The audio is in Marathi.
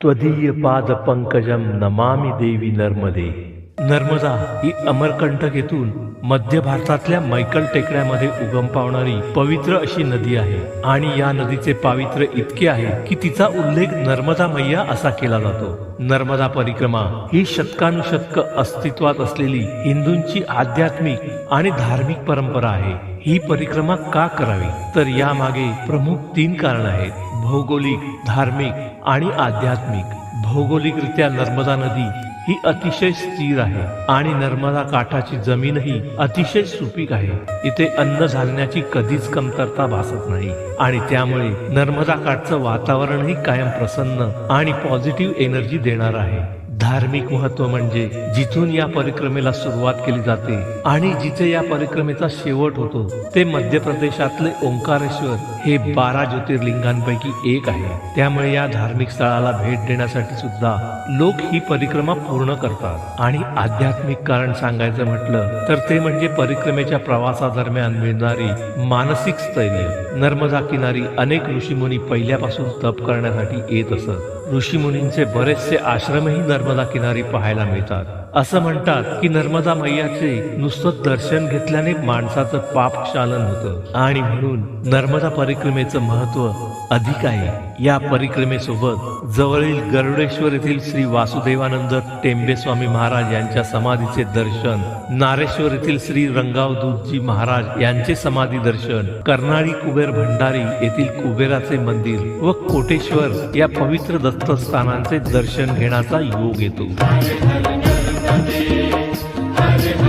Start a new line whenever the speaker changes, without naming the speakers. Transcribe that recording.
त्वदीय पाद पंकजम नमामि देवी नर्मदे. नर्मदा ही अमरकंटक येथून मध्य भारतातल्या मैकल टेकड्यामध्ये उगम पावणारी पवित्र अशी नदी आहे. आणि या नदीचे पावित्र्य इतके आहे की तिचा उल्लेख नर्मदा मैया असा केला जातो. नर्मदा परिक्रमा ही शतकानुशतक अस्तित्वात असलेली हिंदूंची आध्यात्मिक आणि धार्मिक परंपरा आहे. ही परिक्रमा का करावी? तर यामागे प्रमुख तीन कारण आहेत. भौगोलिक धार्मिक आणि आध्यात्मिक. भौगोलिकरित्या नर्मदा नदी ही अतिशय स्थिर आहे आणि नर्मदा काठाची जमीनही अतिशय सुपीक आहे. इथे अन्न घालण्याची कधीच कमतरता भासत नाही. आणि त्यामुळे नर्मदा काठचं वातावरणही कायम प्रसन्न आणि पॉझिटिव्ह एनर्जी देणार आहे. धार्मिक महत्त्व म्हणजे जिथून या परिक्रमेला सुरुवात केली जाते आणि जिथे या परिक्रमेचा शेवट होतो ते मध्य प्रदेशातले ओंकारेश्वर हे बारा ज्योतिर्लिंगांपैकी एक आहे. त्यामुळे या धार्मिक स्थळाला भेट देण्यासाठी सुद्धा लोक ही परिक्रमा पूर्ण करतात. आणि आध्यात्मिक कारण सांगायचं म्हटलं तर ते म्हणजे परिक्रमेच्या प्रवासादरम्यान मिळणारी मानसिक स्थैर्य. नर्मदा किनारी अनेक ऋषीमुनी पहिल्यापासून तप करण्यासाठी येत असत. ऋषीमुनींचे बरेचसे आश्रमही नर्मदा किनारी पाहायला मिळतात. असं म्हणतात की नर्मदा मैयाचे नुसतं दर्शन घेतल्याने माणसाचं पाप क्षालन होतं. आणि म्हणून नर्मदा परिक्रमेचं महत्त्व अधिक आहे. या परिक्रमेसोबत जवळील गरुडेश्वर येथील श्री वासुदेवानंद टेंबे स्वामी महाराज यांच्या समाधीचे दर्शन नारेश्वर येथील श्री रंगावदूतजी महाराज यांचे समाधी दर्शन कर्नाळी कुबेर भंडारी येथील कुबेराचे मंदिर व कोटेश्वर या पवित्र दत्तस्थानांचे दर्शन घेण्याचा योग येतो. हरे हरे